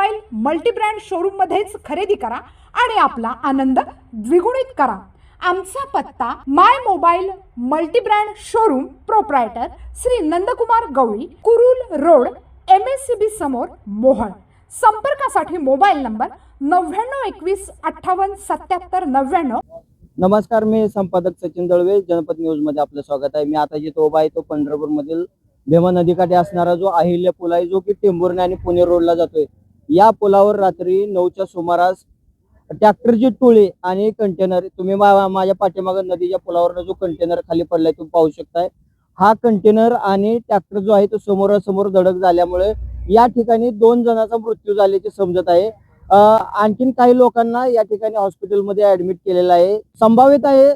Mobile multibrand showroom मध्येच खरेदी करा आणि आपला आनंद द्विगुणित करा. आमचा पत्ता my mobile multibrand showroom proprietor Shri Nandkumar Gawali Kurul road M S C B समोर मोहन संपर्कासाठी मोबाईल नंबर नव्याण्णव एकवीस अठ्ठावन्न सत्याहत्तर नव्याण्णव. नमस्कार मी संपादक सचिन दळवे जनपद न्यूजमध्ये आपलं स्वागत आहे. मी आता जिथं उभा आहे तो पंढरपूर मधील भीमा नदीकाठी असणारा जो अहिल्या पूल आहे जो की टेंभुर्णे आणि पुणे रोडला जातोय. या पुलावर रात्री नऊच्या सुमारास ट्रॅक्टरची टोळी आणि कंटेनर तुम्ही मा- माझ्या पाठीमाग नदीच्या पुलावर जो कंटेनर खाली पडलाय तुम्ही पाहू शकताय. हा कंटेनर आणि ट्रॅक्टर जो आहे तो समोरासमोर धडक झाल्यामुळे या ठिकाणी दोन जणांचा मृत्यू झाल्याचे समजत आहे. आणखीन काही लोकांना या ठिकाणी हॉस्पिटलमध्ये ऍडमिट केलेलं आहे. संभावित आहे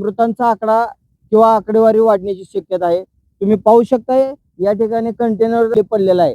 मृतांचा आकडा किंवा आकडेवारी वाढण्याची शक्यता आहे. तुम्ही पाहू शकताय या ठिकाणी कंटेनर पडलेला आहे.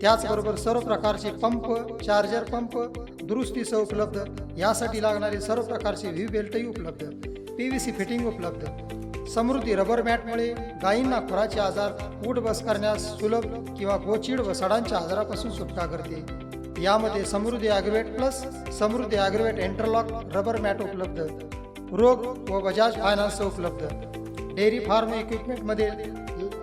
त्याचबरोबर सर्व प्रकारचे पंप चार्जर पंप दुरुस्तीसह उपलब्ध. यासाठी लागणारे सर्व प्रकारचे व्ही बेल्टही उपलब्ध. पी व्ही सी फिटिंग उपलब्ध. समृद्धी रबर मॅटमुळे गायींना खुराचे आजार उठ बस करण्यास सुलभ किंवा गोचिड व सडांच्या आजारापासून सुटका करते. यामध्ये Samruddhi agrovet plus Samruddhi agrovet interlock rubber mat उपलब्ध. रोग व बजाज फायनान्स उपलब्ध. Dairy farm इक्विपमेंटमध्ये